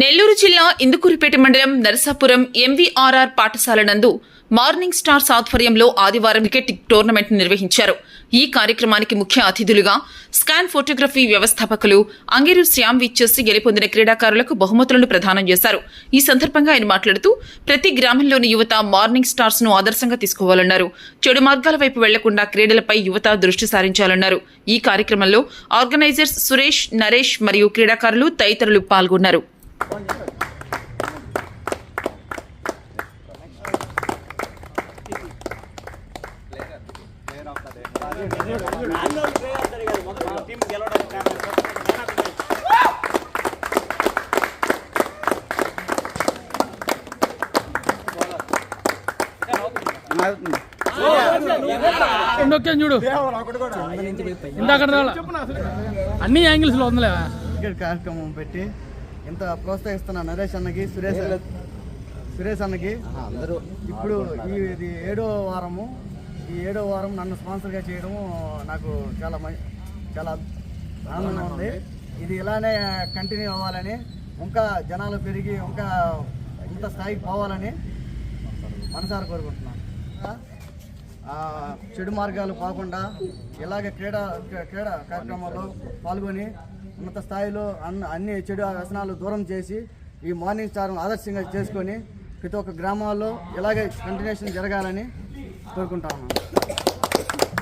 నెల్లూరు జిల్లా ఇందుకూరిపేట మండలం నరసాపురం ఎంవీఆర్ఆర్ పాఠశాల నందు మార్నింగ్ స్టార్స్ ఆధ్వర్యంలో ఆదివారం క్రికెట్ టోర్నమెంట్ నిర్వహించారు. ఈ కార్యక్రమానికి ముఖ్య అతిథులుగా స్కాన్ ఫోటోగ్రఫీ వ్యవస్థాపకులు అంగిరు శ్యామ్ విచ్చేసి గెలుపొందిన క్రీడాకారులకు బహుమతులను ప్రదానం చేశారు. ఈ సందర్భంగా ఆయన మాట్లాడుతూ ప్రతి గ్రామంలోని యువత మార్నింగ్ స్టార్స్ను ఆదర్శంగా తీసుకోవాలన్నారు. చెడు మార్గాల వైపు వెళ్ళకుండా క్రీడలపై యువత దృష్టి సారించాలన్నారు. ఈ కార్యక్రమంలో ఆర్గనైజర్స్ సురేష్ నరేష్ మరియు క్రీడాకారులు తదితరులు పాల్గొన్నారు. నొక్కాను చూడు. ఇందాక అన్ని యాంగిల్స్లో ఉందిలేవా ఇక్కడ కార్యక్రమం పెట్టి ఇంత ప్రోత్సహిస్తున్న నరేష్ అన్నకి సురేష్ సురేష్ అన్నకి. అందరూ ఇప్పుడు ఇది ఏడో వారము ఈ ఏడో వారం నన్ను స్పాన్సర్గా చేయడం నాకు చాలా మం- చాలా ఆనందంగా ఉంది. ఇది ఇలానే కంటిన్యూ అవ్వాలని ఇంకా జనాలు పెరిగి ఇంకా ఇంత స్థాయికి పోవాలని మనసారా కోరుకుంటున్నాను. చెడు మార్గాలు పోకుండా ఇలాగే క్రీడా క్రీడా కార్యక్రమాల్లో పాల్గొని ఉన్నత స్థాయిలో అన్ని అన్ని చెడు వ్యసనాలు దూరం చేసి ఈ మార్నింగ్ స్టార్ ఆదర్శంగా చేసుకొని ప్రతి ఒక్క గ్రామాల్లో ఇలాగే కంటిన్యూషన్ జరగాలని కోరుకుంటా ఉన్నాను.